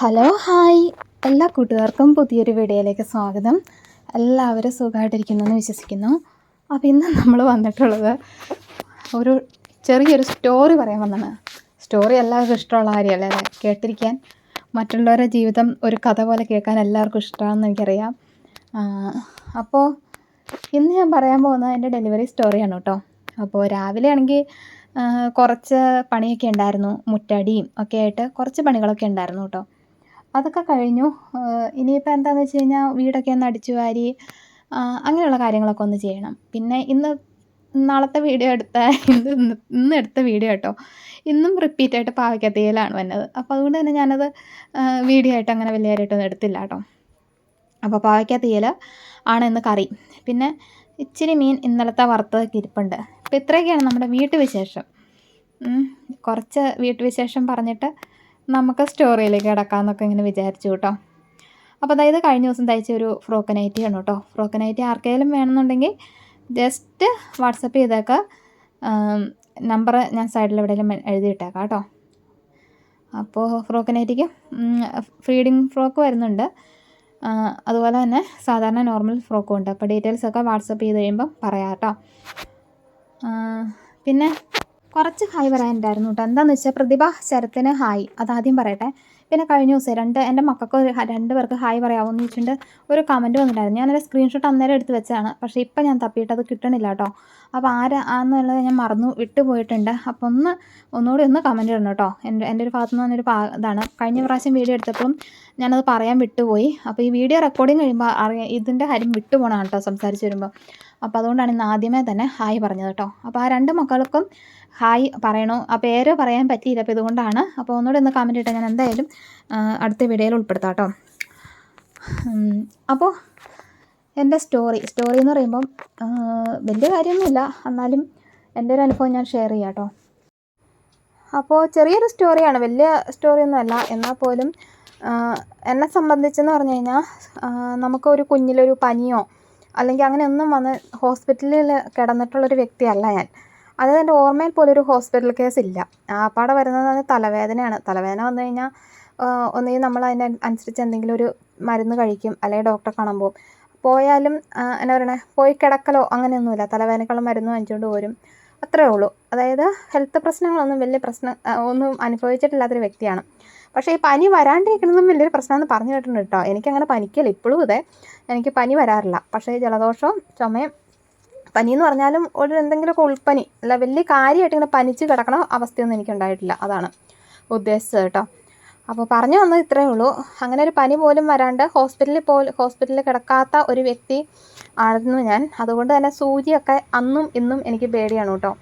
Hello hi. എല്ലാ കൂട്ടുകാർക്കും പുതിയൊരു വീഡിയോയിലേക്ക് സ്വാഗതം. എല്ലാവരും സുഖമായിട്ടിരിക്കുന്നു എന്ന് വിശ്വസിക്കുന്നു. അപ്പോൾ ഇന്ന് നമ്മൾ വന്നിട്ടുള്ളത് ഒരു ചെറിയൊരു സ്റ്റോറി പറയാൻ വന്നാണ്. സ്റ്റോറി എല്ലാവർക്കും ഇഷ്ടമുള്ള കാര്യമല്ലേ? അല്ലേ? കേട്ടിരിക്കാൻ. മറ്റുള്ളവരുടെ ജീവിതം ഒരു കഥ പോലെ കേൾക്കാൻ എല്ലാവർക്കും ഇഷ്ടമാണെന്ന് എനിക്കറിയാം. അപ്പോൾ ഇന്ന് ഞാൻ പറയാൻ പോകുന്നത് എന്റെ ഡെലിവറി സ്റ്റോറിയാണ് കേട്ടോ. അപ്പോൾ രാവിലെ ആണെങ്കിൽ കുറച്ച് പണിയൊക്കെ ഉണ്ടായിരുന്നു. മുറ്റടിയും ഒക്കെ ആയിട്ട് കുറച്ച് പണികളൊക്കെ ഉണ്ടായിരുന്നു കേട്ടോ. അതൊക്കെ കഴിഞ്ഞു. ഇനിയിപ്പോൾ എന്താണെന്ന് വെച്ച് കഴിഞ്ഞാൽ വീടൊക്കെ ഒന്ന് അടിച്ചു വാരി അങ്ങനെയുള്ള കാര്യങ്ങളൊക്കെ ഒന്ന് ചെയ്യണം. പിന്നെ ഇന്ന് നാളത്തെ വീഡിയോ എടുത്ത ഇന്ന് ഇന്ന് എടുത്ത വീഡിയോ കേട്ടോ. ഇന്നും റിപ്പീറ്റ് ആയിട്ട് പാവയ്ക്കത്തീയിലാണ് വന്നത്. അപ്പോൾ അതുകൊണ്ട് തന്നെ ഞാനത് വീഡിയോ ആയിട്ട് അങ്ങനെ വലിയ കാര്യമായിട്ടൊന്നും എടുത്തില്ല കേട്ടോ. അപ്പോൾ പാവയ്ക്കത്തീയൽ ആണ് ഇന്ന് കറി. പിന്നെ ഇച്ചിരി മീൻ ഇന്നലത്തെ വറുത്തതൊക്കെ ഇരിപ്പുണ്ട്. അപ്പോൾ ഇത്രയൊക്കെയാണ് നമ്മുടെ വീട്ടുവിശേഷം. കുറച്ച് വീട്ടുവിശേഷം പറഞ്ഞിട്ട് നമുക്ക് സ്റ്റോറിയിലേക്ക് കിടക്കാമെന്നൊക്കെ ഇങ്ങനെ വിചാരിച്ചു കേട്ടോ. അപ്പോൾ അതായത് കഴിഞ്ഞ ദിവസം തയ്ച്ച ഒരു ഫ്രോക്ക് ഐറ്റി ആണ് കേട്ടോ. ഫ്രോക്ക് നൈറ്റി ആർക്കെങ്കിലും വേണമെന്നുണ്ടെങ്കിൽ ജസ്റ്റ് വാട്സപ്പ് ചെയ്തേക്കുക നമ്പർ ഞാൻ സൈഡിൽ എവിടെയെങ്കിലും എഴുതിയിട്ടേക്കാം കേട്ടോ. അപ്പോൾ ഫ്രോക്ക് നൈറ്റിക്ക് ഫ്രീഡിങ് ഫ്രോക്ക് വരുന്നുണ്ട്. അതുപോലെ തന്നെ സാധാരണ നോർമൽ ഫ്രോക്കും ഉണ്ട്. അപ്പോൾ ഡീറ്റെയിൽസൊക്കെ വാട്സപ്പ് ചെയ്ത് കഴിയുമ്പം പറയാം കേട്ടോ. പിന്നെ കുറച്ച് ഹായ് പറയാനുണ്ടായിരുന്നു കേട്ടോ. എന്താണെന്ന് വെച്ചാൽ പ്രതിഭ ശരത്തിന് ഹായ് അതാദ്യം പറയട്ടെ. പിന്നെ കഴിഞ്ഞ ദിവസം രണ്ട് എന്റെ മക്കൾക്ക് ഒരു രണ്ട് പേർക്ക് ഹായ് പറയാമോ എന്ന് വെച്ചിട്ടുണ്ട് ഒരു കമന്റ് വന്നിട്ടുണ്ടായിരുന്നു. ഞാനൊരു സ്ക്രീൻഷോട്ട് അന്നേരം എടുത്ത് വെച്ചതാണ്. പക്ഷേ ഇപ്പം ഞാൻ തപ്പിയിട്ട് അത് കിട്ടണില്ല കേട്ടോ. അപ്പോൾ ആരാ എന്നുള്ളത് ഞാൻ മറന്നു വിട്ടുപോയിട്ടുണ്ട് അപ്പോൾ ഒന്ന് ഒന്നുകൂടി ഒന്ന് കമന്റ് ഇടണം കേട്ടോ. എന്റെ എന്റെ ഒരു ഭാഗത്തു നിന്ന് വന്നൊരു ഇതാണ്. കഴിഞ്ഞ പ്രാവശ്യം വീഡിയോ എടുത്തപ്പോഴും ഞാനത് പറയാൻ വിട്ടുപോയി. അപ്പോൾ ഈ വീഡിയോ റെക്കോർഡിങ് കഴിയുമ്പോൾ അറിയാം ഇതിന്റെ കാര്യം വിട്ടുപോകണം കേട്ടോ സംസാരിച്ച് വരുമ്പോൾ അപ്പോൾ അതുകൊണ്ടാണ് ഇന്ന് ആദ്യമേ തന്നെ ഹായ് പറഞ്ഞത് കേട്ടോ. അപ്പോൾ ആ രണ്ട് മക്കൾക്കും ഹായ് പറയണോ. ആ പേര് പറയാൻ പറ്റിയില്ല. അപ്പോൾ ഇതുകൊണ്ടാണ്. അപ്പോൾ ഒന്നുകൂടി ഒന്ന് കമന്റ് ഇട്ടാൽ ഞാൻ എന്തായാലും അടുത്ത വീഡിയോയിൽ ഉൾപ്പെടുത്താം കേട്ടോ. അപ്പോൾ എന്റെ സ്റ്റോറി സ്റ്റോറി എന്ന് പറയുമ്പം വലിയ കാര്യമൊന്നുമില്ല. എന്നാലും എന്റെ ഒരു അനുഭവം ഞാൻ ഷെയർ ചെയ്യാം കേട്ടോ അപ്പോൾ ചെറിയൊരു സ്റ്റോറിയാണ് വലിയ സ്റ്റോറിയൊന്നുമല്ല എന്നാൽ പോലും എന്നെ സംബന്ധിച്ചെന്ന് പറഞ്ഞു കഴിഞ്ഞാൽ നമുക്കൊരു കുഞ്ഞിലൊരു പനിയോ അല്ലെങ്കിൽ അങ്ങനെ ഒന്നും വന്ന് ഹോസ്പിറ്റലിൽ കിടന്നിട്ടുള്ളൊരു വ്യക്തിയല്ല ഞാൻ. അതായത് എന്റെ ഓർമ്മയിൽ പോലും ഒരു ഹോസ്പിറ്റൽ കേസ് ഇല്ല. ആപ്പാടെ വരുന്നത് തലവേദനയാണ്. തലവേദന വന്നു കഴിഞ്ഞാൽ ഒന്നുകിൽ നമ്മൾ അതിന് അനുസരിച്ച് എന്തെങ്കിലും ഒരു മരുന്ന് കഴിക്കും അല്ലെങ്കിൽ ഡോക്ടറെ കാണാൻ പോകും പോയാലും എന്നാ പറയണേ പോയി കിടക്കലോ അങ്ങനെയൊന്നുമില്ല. തലവേദനക്കുള്ള മരുന്ന് വാങ്ങിച്ചുകൊണ്ട് പോരും. അത്രേ ഉള്ളൂ. അതായത് ഹെൽത്ത് പ്രശ്നങ്ങളൊന്നും വലിയ പ്രശ്നം ഒന്നും അനുഭവിച്ചിട്ടില്ലാത്തൊരു വ്യക്തിയാണ്. പക്ഷേ ഈ പനി വരാണ്ടിരിക്കണമെന്നും വലിയൊരു പ്രശ്നമെന്ന് പറഞ്ഞു കേട്ടിട്ടുണ്ട് കേട്ടോ. എനിക്കങ്ങനെ പനിക്കില്ല. ഇപ്പോഴും ഇതേ. എനിക്ക് പനി വരാറില്ല. പക്ഷേ ജലദോഷവും ചുമയും പനി എന്ന് പറഞ്ഞാലും ഒരു എന്തെങ്കിലുമൊക്കെ ഉൾപ്പനി അല്ല വലിയ കാര്യമായിട്ട് ഇങ്ങനെ പനിച്ച് കിടക്കണ അവസ്ഥയൊന്നും എനിക്ക് ഉണ്ടായിട്ടില്ല അതാണ് ഉദ്ദേശിച്ചത് കേട്ടോ. അപ്പോൾ പറഞ്ഞു വന്നത് ഇത്രയേ ഉള്ളൂ. അങ്ങനെ ഒരു പനി പോലും വരാണ്ട് ഹോസ്പിറ്റലിൽ പോലും ഹോസ്പിറ്റലിൽ കിടക്കാത്ത ഒരു വ്യക്തി ആയിരുന്നു ഞാൻ. അതുകൊണ്ട് തന്നെ സൂചിയൊക്കെ അന്നും ഇന്നും എനിക്ക് പേടിയാണ് കേട്ടോ.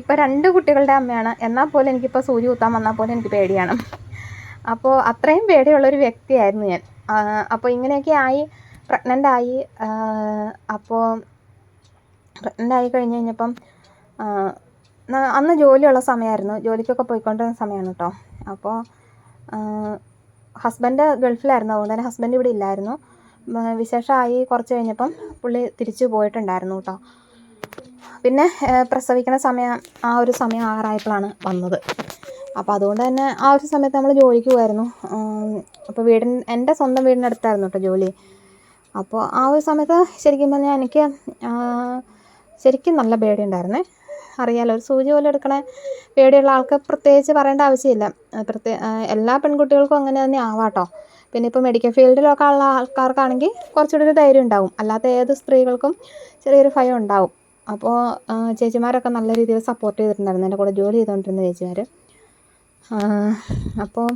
ഇപ്പോൾ രണ്ട് കുട്ടികളുടെ അമ്മയാണ്. എന്നാൽ പോലും എനിക്കിപ്പോൾ സൂചി കുത്താൻ വന്നാൽ പോലും എനിക്ക് പേടിയാണ്. അപ്പോൾ അത്രയും പേടിയുള്ളൊരു വ്യക്തിയായിരുന്നു ഞാൻ. അപ്പോൾ ഇങ്ങനെയൊക്കെ ആയി പ്രഗ്നന്റ് ആയി അപ്പോൾ പ്രഗ്നന്റ് ആയി കഴിഞ്ഞ് കഴിഞ്ഞപ്പം അന്ന് ജോലിയുള്ള സമയമായിരുന്നു. ജോലിക്കൊക്കെ പോയിക്കൊണ്ടിരുന്ന സമയമാണ് കേട്ടോ. അപ്പോൾ ഹസ്ബൻഡ് ഗൾഫിലായിരുന്നു. അതുകൊണ്ട് തന്നെ ഹസ്ബൻഡ് ഇവിടെ ഇല്ലായിരുന്നു. വിശേഷമായി കുറച്ച് കഴിഞ്ഞപ്പം പുള്ളി തിരിച്ചു പോയിട്ടുണ്ടായിരുന്നു കേട്ടോ. പിന്നെ പ്രസവിക്കുന്ന സമയം ആ ഒരു സമയം ആറായപ്പോഴാണ് വന്നത്. അപ്പോൾ അതുകൊണ്ട് തന്നെ ആ ഒരു സമയത്ത് നമ്മൾ ജോലിക്ക് പോയായിരുന്നു. അപ്പോൾ വീടിൻ എന്റെ സ്വന്തം വീടിന്റെ അടുത്തായിരുന്നു കേട്ടോ ജോലി. അപ്പോൾ ആ ഒരു സമയത്ത് ശരിക്കും പറഞ്ഞാൽ എനിക്ക് ശരിക്കും നല്ല പേടിയുണ്ടായിരുന്നേ. അറിയാലോ. ഒരു സൂചി പോലെ എടുക്കണ പേടിയുള്ള ആൾക്ക് പ്രത്യേകിച്ച് പറയേണ്ട ആവശ്യമില്ല. പ്രത്യേക പ്രത്യേ എല്ലാ പെൺകുട്ടികൾക്കും അങ്ങനെ തന്നെ ആവാട്ടോ. പിന്നെ ഇപ്പോൾ മെഡിക്കൽ ഫീൽഡിലൊക്കെ ഉള്ള ആൾക്കാർക്കാണെങ്കിൽ കുറച്ചുകൂടി ഒരു ധൈര്യം ഉണ്ടാവും. അല്ലാത്ത ഏത് സ്ത്രീകൾക്കും ചെറിയൊരു ഭയം ഉണ്ടാവും. അപ്പോൾ ചേച്ചിമാരൊക്കെ നല്ല രീതിയിൽ സപ്പോർട്ട് ചെയ്തിട്ടുണ്ടായിരുന്നു. എന്റെ കൂടെ ജോലി ചെയ്തുകൊണ്ടിരുന്ന ചേച്ചിമാർ അപ്പോൾ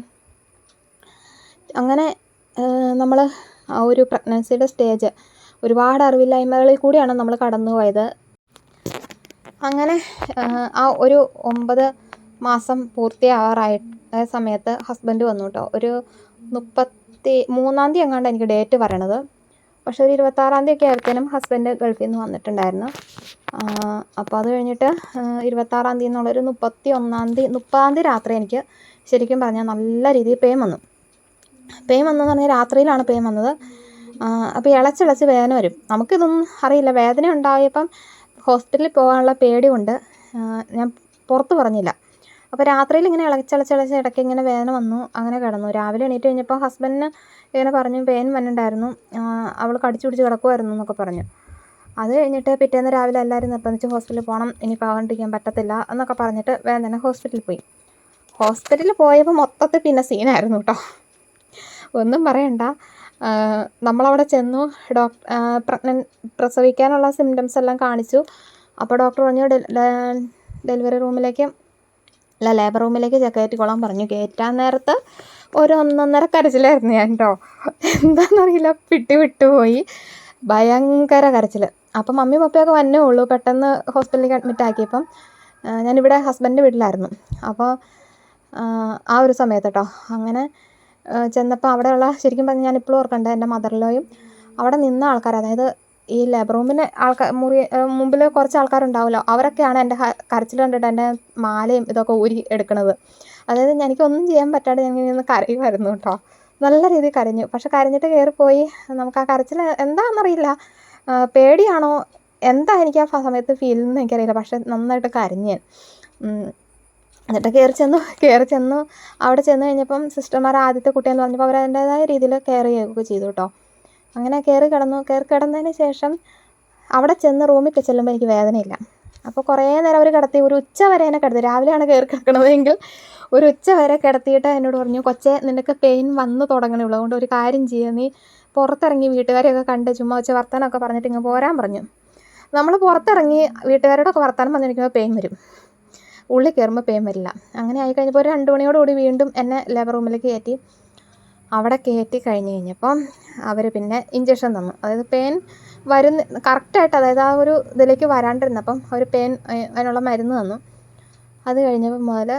അങ്ങനെ നമ്മൾ ആ ഒരു പ്രഗ്നൻസിയുടെ സ്റ്റേജ് ഒരുപാട് അറിവില്ലായ്മകളിൽ കൂടിയാണ് നമ്മൾ കടന്നു പോയത് അങ്ങനെ ആ, ഒരു ഒമ്പത് മാസം പൂർത്തിയാവാറായ സമയത്ത് ഹസ്ബൻഡ് വന്നു കേട്ടോ ഒരു മുപ്പത്തി മൂന്നാം തീയതി എങ്ങാണ്ട് എനിക്ക് ഡേറ്റ് പറയണത്. പക്ഷെ ഒരു ഇരുപത്താറാം തീയതി ഒക്കെ ആയപ്പോഴത്തേനും ഹസ്ബൻഡ് ഗൾഫിൽ നിന്ന് വന്നിട്ടുണ്ടായിരുന്നു. അപ്പോൾ അത് കഴിഞ്ഞിട്ട് ഇരുപത്താറാം തീയതി എന്നുള്ളൊരു മുപ്പത്തി ഒന്നാം തീയതി മുപ്പതാം തീയതി രാത്രി എനിക്ക് ശരിക്കും പറഞ്ഞാൽ നല്ല രീതിയിൽ പെയിൻ വന്നു. പെയിൻ വന്നെന്ന് പറഞ്ഞാൽ രാത്രിയിലാണ് പെയിൻ വന്നത്. അപ്പോൾ ഇളച്ചിളച്ച് വേദന വരും. നമുക്കിതൊന്നും അറിയില്ല. വേദന ഉണ്ടായപ്പം ഹോസ്പിറ്റലിൽ പോകാനുള്ള പേടിയുണ്ട്. ഞാൻ പുറത്ത് പറഞ്ഞില്ല. അപ്പോൾ രാത്രിയിൽ ഇങ്ങനെ ഇളച്ചളച്ചളച്ച് ഇടയ്ക്ക് ഇങ്ങനെ വേദന വന്നു അങ്ങനെ കിടന്നു. രാവിലെ എണീറ്റ് കഴിഞ്ഞപ്പോൾ ഹസ്ബൻഡിന് ഇങ്ങനെ പറഞ്ഞു പെയിൻ വന്നിട്ടുണ്ടായിരുന്നു. അവൾ കടിച്ചു പിടിച്ച് കിടക്കുമായിരുന്നു എന്നൊക്കെ പറഞ്ഞു. അത് കഴിഞ്ഞിട്ട് പിറ്റേന്ന് രാവിലെ എല്ലാവരും നിർബന്ധിച്ച് ഹോസ്പിറ്റലിൽ പോകണം. ഇനി പോകാണ്ടിരിക്കാൻ പറ്റത്തില്ല എന്നൊക്കെ പറഞ്ഞിട്ട് വേഗം തന്നെ ഹോസ്പിറ്റലിൽ പോയി. ഹോസ്പിറ്റലിൽ പോയപ്പോൾ മൊത്തത്തിൽ പിന്നെ സീനായിരുന്നു കേട്ടോ. ഒന്നും പറയണ്ട. നമ്മളവിടെ ചെന്നു. ഡോക്ടർ പ്രഗ്നൻ പ്രസവിക്കാനുള്ള സിംറ്റംസ് എല്ലാം കാണിച്ചു. അപ്പോൾ ഡോക്ടർ പറഞ്ഞു ഡെലിവറി റൂമിലേക്ക് അല്ല ലേബർ റൂമിലേക്ക് കയറ്റിക്കോളാൻ പറഞ്ഞു. കയറ്റാൻ നേരത്ത് ഒരു ഒന്നൊന്നര കരച്ചിലായിരുന്നു ഞാൻ കേട്ടോ എന്താണെന്നറിയില്ല പിട്ടി വിട്ടുപോയി. ഭയങ്കര കരച്ചിൽ അപ്പം മമ്മി പപ്പയൊക്കെ വന്നേ ഉള്ളൂ. പെട്ടെന്ന് ഹോസ്പിറ്റലിലേക്ക് അഡ്മിറ്റ് ആക്കിയപ്പം ആ, ഞാനിവിടെ ഹസ്ബൻഡ് വീട്ടിലായിരുന്നു. അപ്പോൾ ആ, ഒരു സമയത്ത് കേട്ടോ അങ്ങനെ ചെന്നപ്പോൾ അവിടെയുള്ള ശരിക്കും പറഞ്ഞാൽ ഞാൻ ഇപ്പോഴും ഓർക്കുന്നുണ്ട് എന്റെ മദറിലോയും അവിടെ നിന്ന ആൾക്കാർ അതായത് ഈ ലേബർ റൂമിന് ആൾക്കാർ മുറി മുമ്പിൽ കുറച്ച് ആൾക്കാരുണ്ടാവുമല്ലോ. അവരൊക്കെയാണ് എന്റെ കരച്ചിൽ കണ്ടിട്ട് എന്റെ മാലയും ഇതൊക്കെ ഊരി എടുക്കുന്നത് അതായത് എനിക്കൊന്നും ചെയ്യാൻ പറ്റാതെ ഞാൻ ഇങ്ങനെ കരയുമായിരുന്നു കേട്ടോ. നല്ല രീതിയിൽ കരഞ്ഞു. പക്ഷെ കരഞ്ഞിട്ട് കയറിപ്പോയി നമുക്ക് ആ കരച്ചിൽ എന്താണെന്നറിയില്ല. പേടിയാണോ? എന്താ എനിക്ക് ആ സമയത്ത് ഫീൽ ചെയ്യുന്നത് എനിക്കറിയില്ല. പക്ഷെ നന്നായിട്ട് കരഞ്ഞു. എന്നിട്ട് കയറി ചെന്നു കയറി ചെന്നു. അവിടെ ചെന്ന് കഴിഞ്ഞപ്പം സിസ്റ്റർമാർ ആദ്യത്തെ കുട്ടിയെന്ന് പറഞ്ഞപ്പോൾ അവർ അതിന്റേതായ രീതിയിൽ കെയർ ചെയ്യുകയൊക്കെ ചെയ്തു കേട്ടോ അങ്ങനെ കയറി കിടന്നു. കയറി കിടന്നതിന് ശേഷം അവിടെ ചെന്ന് റൂമിൽ ചെല്ലുമ്പോൾ എനിക്ക് വേദനയില്ല. അപ്പോൾ കുറേ നേരം അവർ കിടത്തി ഒരു ഉച്ച വരെ എന്നെ കിടത്തി. രാവിലെയാണ് കയറി കിടക്കണതെങ്കിൽ ഒരു ഉച്ച വരെ കിടത്തിയിട്ട് എന്നോട് പറഞ്ഞു കൊച്ചെ നിനക്ക് പെയിൻ വന്ന് തുടങ്ങണുള്ളൂ അതുകൊണ്ട് ഒരു കാര്യം ചെയ്യുക നീ പുറത്തിറങ്ങി വീട്ടുകാരെയൊക്കെ കണ്ട് ചുമ്മാ വെച്ച് വർത്താനമൊക്കെ പറഞ്ഞിട്ട് ഇങ്ങ് പോരാൻ പറഞ്ഞു. നമ്മൾ പുറത്തിറങ്ങി വീട്ടുകാരോടൊക്കെ വർത്താനം പറഞ്ഞിരിക്കുമ്പോൾ പെയിൻ വരും. ഉള്ളിൽ കയറുമ്പോൾ പെയിൻ വരില്ല. അങ്ങനെ ആയി കഴിഞ്ഞപ്പോൾ ഒരു രണ്ട് മണിയോടുകൂടി വീണ്ടും എന്നെ ലേബർ റൂമിലേക്ക് കയറ്റി. അവിടെ കയറ്റി കഴിഞ്ഞ് കഴിഞ്ഞപ്പോൾ അവർ പിന്നെ ഇഞ്ചക്ഷൻ തന്നു. അതായത് പെയിൻ വരുന്ന കറക്റ്റായിട്ട് അതായത് ആ ഒരു ഇതിലേക്ക് വരാണ്ടിരുന്നപ്പം അവർ പെയിൻ അതിനുള്ള മരുന്ന് തന്നു. അത് കഴിഞ്ഞപ്പം മുതൽ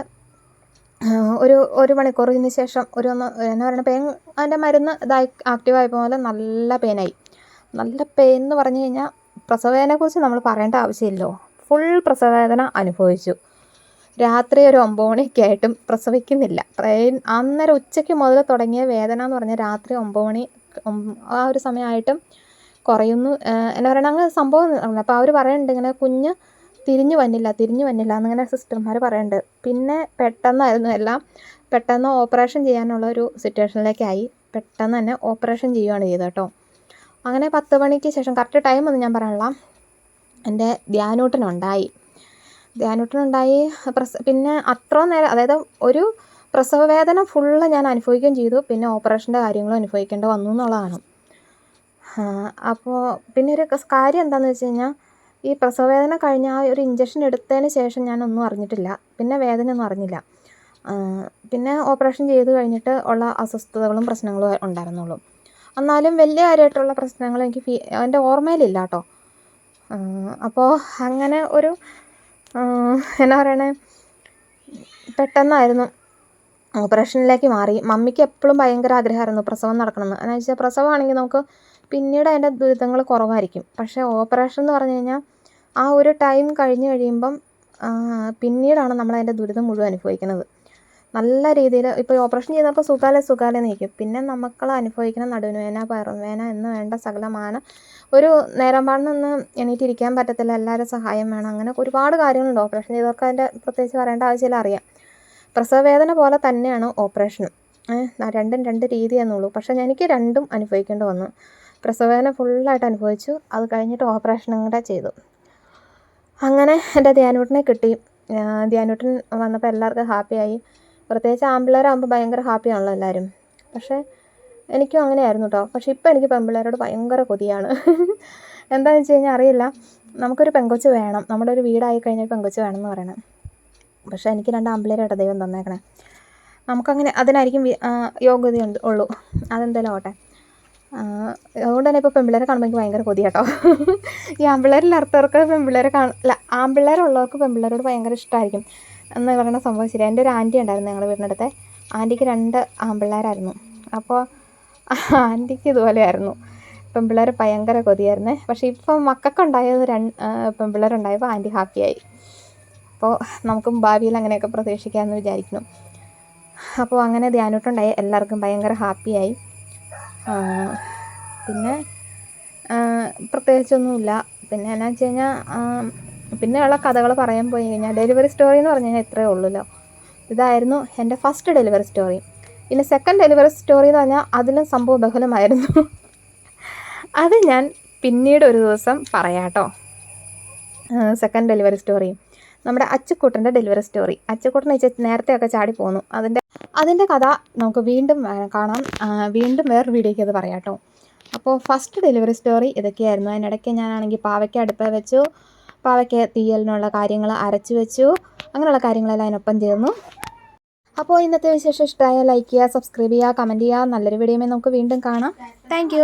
ഒരു ഒരു മണിക്കൂറിന് ശേഷം ഒരു ഒന്ന് എന്നാ പറയുക പെയിൻ അതിന്റെ മരുന്ന് ഇതായി ആക്റ്റീവായപ്പോൾ മുതൽ നല്ല പെയിനായി നല്ല പെയിൻ എന്ന് പറഞ്ഞു കഴിഞ്ഞാൽ പ്രസവവേദനയെക്കുറിച്ച് നമ്മൾ പറയേണ്ട ആവശ്യമില്ലല്ലോ ഫുൾ പ്രസവവേദന അനുഭവിച്ചു. രാത്രി ഒരു ഒമ്പത് മണിയൊക്കെ ആയിട്ടും പ്രസവിക്കുന്നില്ല. അന്നേരം ഉച്ചയ്ക്ക് മുതൽ തുടങ്ങിയ വേദന എന്ന് പറഞ്ഞാൽ രാത്രി ഒമ്പത് മണി ആ ഒരു സമയമായിട്ടും കുറയുന്നു. എന്നാ പറയുക അങ്ങനെ സംഭവം അപ്പോൾ അവർ പറയുന്നുണ്ട് ഇങ്ങനെ കുഞ്ഞ് തിരിഞ്ഞു വന്നില്ല തിരിഞ്ഞു വന്നില്ല എന്നിങ്ങനെ സിസ്റ്റർമാർ പറയുന്നുണ്ട് പിന്നെ പെട്ടെന്നായിരുന്നു എല്ലാം. പെട്ടെന്ന് ഓപ്പറേഷൻ ചെയ്യാനുള്ള ഒരു സിറ്റുവേഷനിലേക്കായി പെട്ടെന്ന് തന്നെ ഓപ്പറേഷൻ ചെയ്യുകയാണ് ചെയ്തത് കേട്ടോ. അങ്ങനെ പത്ത് മണിക്ക് ശേഷം കറക്റ്റ് ടൈം ഒന്നും ഞാൻ പറയാനുള്ള എന്റെ ധ്യാനൂട്ടനുണ്ടായി. ധ്യാനൂട്ടനുണ്ടായി. പ്രസ പിന്നെ അത്ര നേരം അതായത് ഒരു പ്രസവ വേദന ഫുള്ള് ഞാൻ അനുഭവിക്കുകയും ചെയ്തു. പിന്നെ ഓപ്പറേഷന്റെ കാര്യങ്ങളും അനുഭവിക്കേണ്ടി വന്നു എന്നുള്ളതാണ്. അപ്പോൾ പിന്നെ ഒരു കാര്യം എന്താണെന്ന് വെച്ച് കഴിഞ്ഞാൽ ഈ പ്രസവവേദന കഴിഞ്ഞ ആ ഒരു ഇഞ്ചക്ഷൻ എടുത്തതിന് ശേഷം ഞാനൊന്നും അറിഞ്ഞിട്ടില്ല. പിന്നെ വേദന ഒന്നും അറിഞ്ഞില്ല പിന്നെ ഓപ്പറേഷൻ ചെയ്ത് കഴിഞ്ഞിട്ട് ഉള്ള അസ്വസ്ഥതകളും പ്രശ്നങ്ങളും ഉണ്ടായിരുന്നുള്ളൂ. എന്നാലും വലിയ കാര്യമായിട്ടുള്ള പ്രശ്നങ്ങൾ എനിക്ക് ഫീ എന്റെ ഓർമ്മയിലില്ല കേട്ടോ. അപ്പോൾ അങ്ങനെ ഒരു എന്നാ പറയണേ? പെട്ടെന്നായിരുന്നു. ഓപ്പറേഷനിലേക്ക് മാറി. മമ്മിക്ക് എപ്പോഴും ഭയങ്കര ആഗ്രഹമായിരുന്നു പ്രസവം നടക്കണമെന്ന്. എന്ന് വെച്ചാൽ പ്രസവമാണെങ്കിൽ നമുക്ക് പിന്നീട് അതിന്റെ ദുരിതങ്ങൾ കുറവായിരിക്കും. പക്ഷേ ഓപ്പറേഷൻ എന്ന് പറഞ്ഞു കഴിഞ്ഞാൽ ആ ഒരു ടൈം കഴിഞ്ഞ് കഴിയുമ്പം പിന്നീടാണ് നമ്മൾ അതിന്റെ ദുരിതം മുഴുവൻ അനുഭവിക്കുന്നത്. നല്ല രീതിയിൽ ഇപ്പോൾ ഓപ്പറേഷൻ ചെയ്യുന്നവർക്ക് സുഖാലെ സുഖാലെ നിൽക്കും. പിന്നെ നമുക്കൾ അനുഭവിക്കുന്ന നടുവിനുവേന പറവേന എന്ന് വേണ്ട സകലമാണ് ഒരു നേരം പാടിനൊന്ന് എണീറ്റിരിക്കാൻ പറ്റത്തില്ല. എല്ലാവരും സഹായം വേണം. അങ്ങനെ ഒരുപാട് കാര്യങ്ങളുണ്ട് ഓപ്പറേഷൻ ചെയ്തവർക്ക്. അതിന്റെ പ്രത്യേകിച്ച് പറയേണ്ട ആവശ്യമില്ല. അറിയാം. പ്രസവവേദന പോലെ തന്നെയാണ് ഓപ്പറേഷനും രണ്ടും രണ്ട് രീതി എന്നുള്ളൂ. പക്ഷേ എനിക്ക് രണ്ടും അനുഭവിക്കേണ്ടി വന്നു. പ്രസവവേദന ഫുള്ളായിട്ട് അനുഭവിച്ചു. അത് കഴിഞ്ഞിട്ട് ഓപ്പറേഷനും കൂടെ ചെയ്തു. അങ്ങനെ എന്റെ ധ്യാനൂട്ടിനെ കിട്ടി. ധ്യാനൂട്ടൻ വന്നപ്പോൾ എല്ലാവർക്കും ഹാപ്പിയായി പ്രത്യേകിച്ച് ആമ്പിള്ളേരാകുമ്പോൾ ഭയങ്കര ഹാപ്പിയാണല്ലോ എല്ലാവരും. പക്ഷേ എനിക്കും അങ്ങനെ ആയിരുന്നു കേട്ടോ പക്ഷേ ഇപ്പോൾ എനിക്ക് പെമ്പിള്ളേരോട് ഭയങ്കര കൊതിയാണ്. എന്താണെന്ന് വെച്ച് കഴിഞ്ഞാൽ അറിയില്ല. നമുക്കൊരു പെങ്കൊച്ച് വേണം. നമ്മുടെ ഒരു വീടായി കഴിഞ്ഞാൽ പെങ്കൊച്ച് വേണം എന്ന് പറയണം. പക്ഷേ എനിക്ക് രണ്ട് ആമ്പിളേരായിട്ട് ദൈവം തന്നേക്കണേ. നമുക്കങ്ങനെ അതിനായിരിക്കും യോഗ്യത ഉള്ളൂ. അതെന്തായാലും ആവട്ടെ. അതുകൊണ്ട് തന്നെ ഇപ്പോൾ പെൺപിള്ളേരെ കാണുമ്പോൾ എനിക്ക് ഭയങ്കര കൊതി കേട്ടോ ഈ ആമ്പിള്ളേരില്ലാത്തവർക്ക് പെൺപിള്ളേരെ കാണ അല്ല ആമ്പിള്ളേരുള്ളവർക്ക് പെൺപിള്ളേരോട് ഭയങ്കര ഇഷ്ടമായിരിക്കും എന്ന് പറയുന്ന സംഭവം ശരി എന്റെ ഒരു ആന്റി ഉണ്ടായിരുന്നു ഞങ്ങളുടെ വീടിനടുത്ത് ആന്റിക്ക് രണ്ട് ആൺപിള്ളേരായിരുന്നു. അപ്പോൾ ആന്റിക്ക് ഇതുപോലെയായിരുന്നു. പെൺപിള്ളേർ ഭയങ്കര കൊതിയായിരുന്നു. പക്ഷേ ഇപ്പം മക്കൾക്കുണ്ടായത് രണ്ട് പെൺപിള്ളേരുണ്ടായപ്പോൾ ആന്റി ഹാപ്പിയായി. അപ്പോൾ നമുക്കും ഭാവിയിൽ അങ്ങനെയൊക്കെ പ്രതീക്ഷിക്കാമെന്ന് വിചാരിക്കുന്നു. അപ്പോൾ അങ്ങനെ ധ്യാനോട്ടുണ്ടായി. എല്ലാവർക്കും ഭയങ്കര ഹാപ്പിയായി. പിന്നെ പ്രത്യേകിച്ചൊന്നുമില്ല. പിന്നെ എന്നാ വെച്ച് കഴിഞ്ഞാൽ പിന്നെയുള്ള കഥകൾ പറയാൻ പോയി കഴിഞ്ഞാൽ ഡെലിവറി സ്റ്റോറി എന്ന് പറഞ്ഞു കഴിഞ്ഞാൽ ഇത്രയേ ഉള്ളൂല്ലോ. ഇതായിരുന്നു എന്റെ ഫസ്റ്റ് ഡെലിവറി സ്റ്റോറി പിന്നെ സെക്കൻഡ് ഡെലിവറി സ്റ്റോറി എന്ന് പറഞ്ഞാൽ അതിലും സംഭവ ബഹുലമായിരുന്നു. അത് ഞാൻ പിന്നീട് ഒരു ദിവസം പറയാട്ടോ. സെക്കൻഡ് ഡെലിവറി സ്റ്റോറി നമ്മുടെ അച്ചുക്കൂട്ടന്റെ ഡെലിവറി സ്റ്റോറി അച്ചക്കൂട്ടൻ വെച്ച് നേരത്തെയൊക്കെ ചാടി പോന്നു. അതിന്റെ അതിന്റെ കഥ നമുക്ക് വീണ്ടും കാണാം. വീണ്ടും വേറൊരു വീഡിയോയ്ക്ക് അത് പറയാം കേട്ടോ അപ്പോൾ ഫസ്റ്റ് ഡെലിവറി സ്റ്റോറി ഇതൊക്കെയായിരുന്നു. അതിനിടയ്ക്ക് ഞാനാണെങ്കിൽ പാവയ്ക്ക അടുപ്പ് വെച്ചു. പാവയ്ക്ക തീയലിനുള്ള കാര്യങ്ങൾ അരച്ചു വെച്ചു. അങ്ങനെയുള്ള കാര്യങ്ങളെല്ലാം അതിനൊപ്പം ചേർന്നു അപ്പോൾ ഇന്നത്തെ വിശേഷം ഇഷ്ടമായ ലൈക്ക് ചെയ്യുക സബ്സ്ക്രൈബ് ചെയ്യുക കമന്റ് ചെയ്യുക. നല്ലൊരു വീഡിയോമേ നമുക്ക് വീണ്ടും കാണാം. താങ്ക്